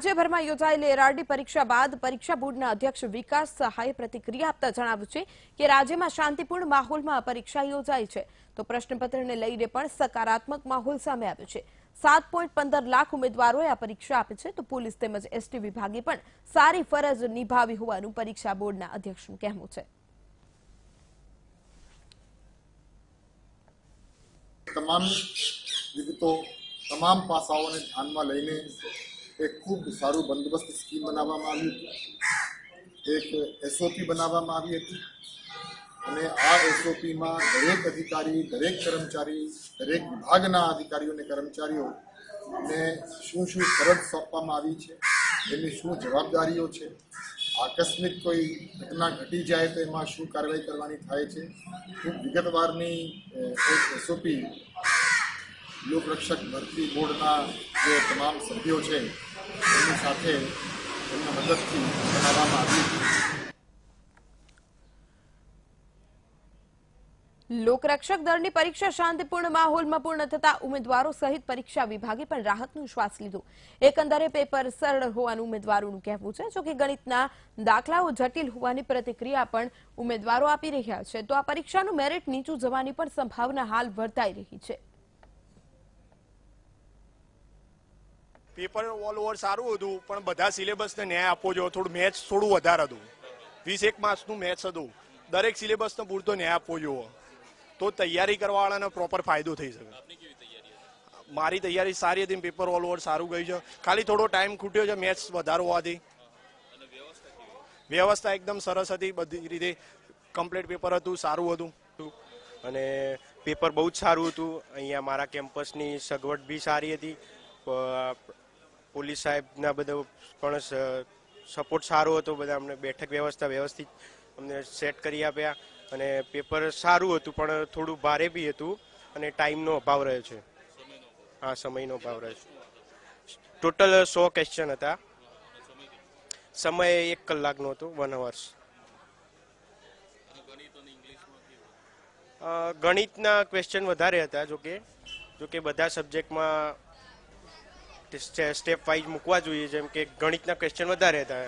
રાજ્યભરમાં યોજાયેલી એરઆરડી પરીક્ષા બાદ પરીક્ષા બોર્ડના અધ્યક્ષ વિકાસ સહાયે પ્રતિક્રિયા આપતા જણાવ્યું છે કે રાજ્યમાં શાંતિપૂર્ણ માહોલમાં પરીક્ષા યોજાઈ છે. તો પ્રશ્નપત્રને લઈને પણ સકારાત્મક માહોલ સામે આવ્યો છે. સાત લાખ ઉમેદવારોએ આ પરીક્ષા આપી છે. તો પોલીસ તેમજ એસટી વિભાગે પણ સારી ફરજ નિભાવી હોવાનું પરીક્ષા બોર્ડના અધ્યક્ષનું કહેવું છે. તમામ વિગતો તમામ પાસાઓને ધ્યાનમાં લઈને એક ખૂબ સારું બંદોબસ્ત સ્કીમ બનાવવામાં આવ્યું હતું. એક એસઓપી બનાવવામાં આવી હતી. અને આ એસઓપીમાં દરેક અધિકારી, દરેક કર્મચારી, દરેક વિભાગના અધિકારીઓ અને કર્મચારીઓને શું શું ફરજ સોંપવામાં આવી છે, એની શું જવાબદારીઓ છે, આકસ્મિક કોઈ ઘટના ઘટી જાય તો એમાં શું કાર્યવાહી કરવાની થાય છે, ખૂબ વિગતવારની એક એસઓપી લોકરક્ષક ભરતી બોર્ડના જે તમામ સભ્યો છે એમની સાથે એમના મદદથી બનાવવામાં આવી લોકરક્ષક દળની પરીક્ષા શાંતિપૂર્ણ માહોલમાં પૂર્ણ થતા ઉમેદવારો સહિત પરીક્ષા વિભાગે પણ રાહતનું શ્વાસ લીધો. એકંદરે પેપર સરળ હોવાનું ઉમેદવારોનું કહેવું છે, જોકે ગણિતના દાખલાઓ જટિલ હોવાની પ્રતિક્રિયા પણ ઉમેદવારો આપી રહ્યા છે. તો આ પરીક્ષાનું મેરિટ નીચું જવાની પણ સંભાવના હાલ વર્તાઈ રહી છે. પેપર ઓલ ઓવર સારું હતું પણ બધા સિલેબસને ન્યાય આપવો જોઈએ. થોડું મેચ થોડું વધારે હતું. વીસ એક માસનું મેચ હતું. દરેક સિલેબસને પૂરતો ન્યાય આપવો જોઈએ. તો તૈયારી કરવાવાળાને પ્રોપર ફાયદો થઈ શકે. મારી તૈયારી સારી હતી પેપર ઓલ ઓવર સારું ગયું છે. ખાલી થોડો ટાઈમ ખૂટ્યો છે મેચ વધારે હોવાથી. વ્યવસ્થા એકદમ સરસ હતી બધી રીતે કમ્પ્લીટ પેપર હતું સારું હતું. અને પેપર બહુ જ સારું હતું. અહીંયા મારા કેમ્પસની સગવડ બી સારી હતી. પોલીસ સાહેબના બધો પણ સપોર્ટ સારો હતો. બધા અમને બેઠક વ્યવસ્થા વ્યવસ્થિત અમને સેટ કરી આપ્યા અને પેપર સારું હતું, પણ થોડું ભારે બી હતું અને ટાઈમનો અભાવ રહ્યો છે. હા, સમયનો અભાવ રહ્યો છે. ટોટલ સો ક્વેશ્ચન હતા. સમય એક કલાકનો હતો વન અવર્સ ગણિતના ક્વેશ્ચન વધારે હતા, જોકે જોકે બધા સબ્જેક્ટમાં સ્ટેપ વાઇઝ મૂકવા જોઈએ જેમ કે ગણિતના ક્વેશ્ચન વધારે હતા.